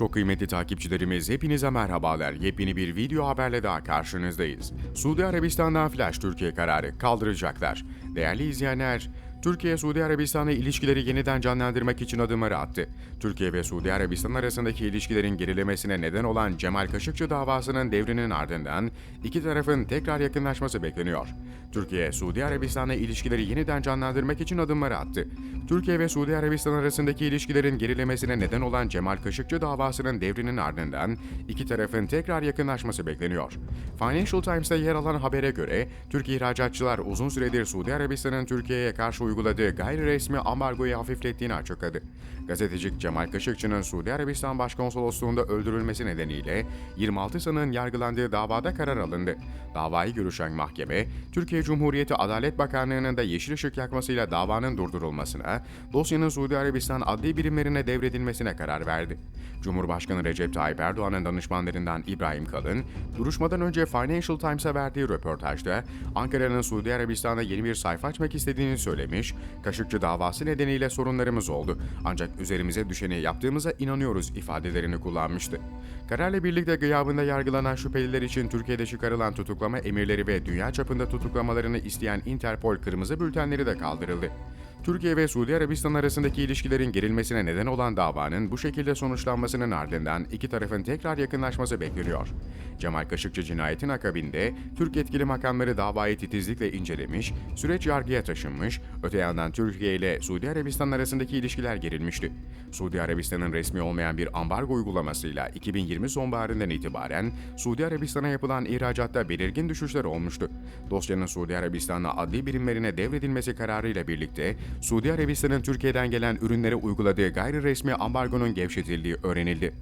Çok kıymetli takipçilerimiz hepinize merhabalar. Yepyeni bir video haberle daha karşınızdayız. Suudi Arabistan'dan flash Türkiye kararı kaldıracaklar. Değerli izleyenler, Türkiye Suudi Arabistan'la ilişkileri yeniden canlandırmak için adımları attı. Türkiye ve Suudi Arabistan arasındaki ilişkilerin gerilemesine neden olan Cemal Kaşıkçı davasının devrinin ardından iki tarafın tekrar yakınlaşması bekleniyor. Türkiye, Suudi Arabistan'la ilişkileri yeniden canlandırmak için adımları attı. Türkiye ve Suudi Arabistan arasındaki ilişkilerin gerilemesine neden olan Cemal Kaşıkçı davasının devrinin ardından iki tarafın tekrar yakınlaşması bekleniyor. Financial Times'ta yer alan habere göre Türk ihracatçılar uzun süredir Suudi Arabistan'ın Türkiye'ye karşı uyguladığı gayri resmi ambargoyu hafiflettiğini açıkladı. Gazeteci Cemal Kaşıkçı'nın Suudi Arabistan Başkonsolosluğunda öldürülmesi nedeniyle 26 sanığın yargılandığı davada karar alındı. Davayı görüşen mahkeme, Türkiye Cumhuriyeti Adalet Bakanlığı'nın da yeşil ışık yakmasıyla davanın durdurulmasına, dosyanın Suudi Arabistan adli birimlerine devredilmesine karar verdi. Cumhurbaşkanı Recep Tayyip Erdoğan'ın danışmanlarından İbrahim Kalın, duruşmadan önce Financial Times'a verdiği röportajda Ankara'nın Suudi Arabistan'a yeni bir sayfa açmak istediğini söylemiş, Kaşıkçı davası nedeniyle sorunlarımız oldu ancak üzerimize düşeni yaptığımıza inanıyoruz ifadelerini kullanmıştı. Kararla birlikte gıyabında yargılanan şüpheliler için Türkiye'de çıkarılan tutuklama emirleri ve dünya çapında tutuklamalarını isteyen Interpol kırmızı bültenleri de kaldırıldı. Türkiye ve Suudi Arabistan arasındaki ilişkilerin gerilmesine neden olan davanın bu şekilde sonuçlanmasının ardından iki tarafın tekrar yakınlaşması bekleniyor. Cemal Kaşıkçı cinayetin akabinde Türk yetkili makamları davayı titizlikle incelemiş, süreç yargıya taşınmış, öte yandan Türkiye ile Suudi Arabistan arasındaki ilişkiler gerilmişti. Suudi Arabistan'ın resmi olmayan bir ambargo uygulamasıyla 2020 sonbaharından itibaren Suudi Arabistan'a yapılan ihracatta belirgin düşüşler olmuştu. Dosyanın Suudi Arabistan'la adli birimlerine devredilmesi kararıyla birlikte Suudi Arabistan'ın Türkiye'den gelen ürünlere uyguladığı gayri resmi ambargonun gevşetildiği öğrenildi.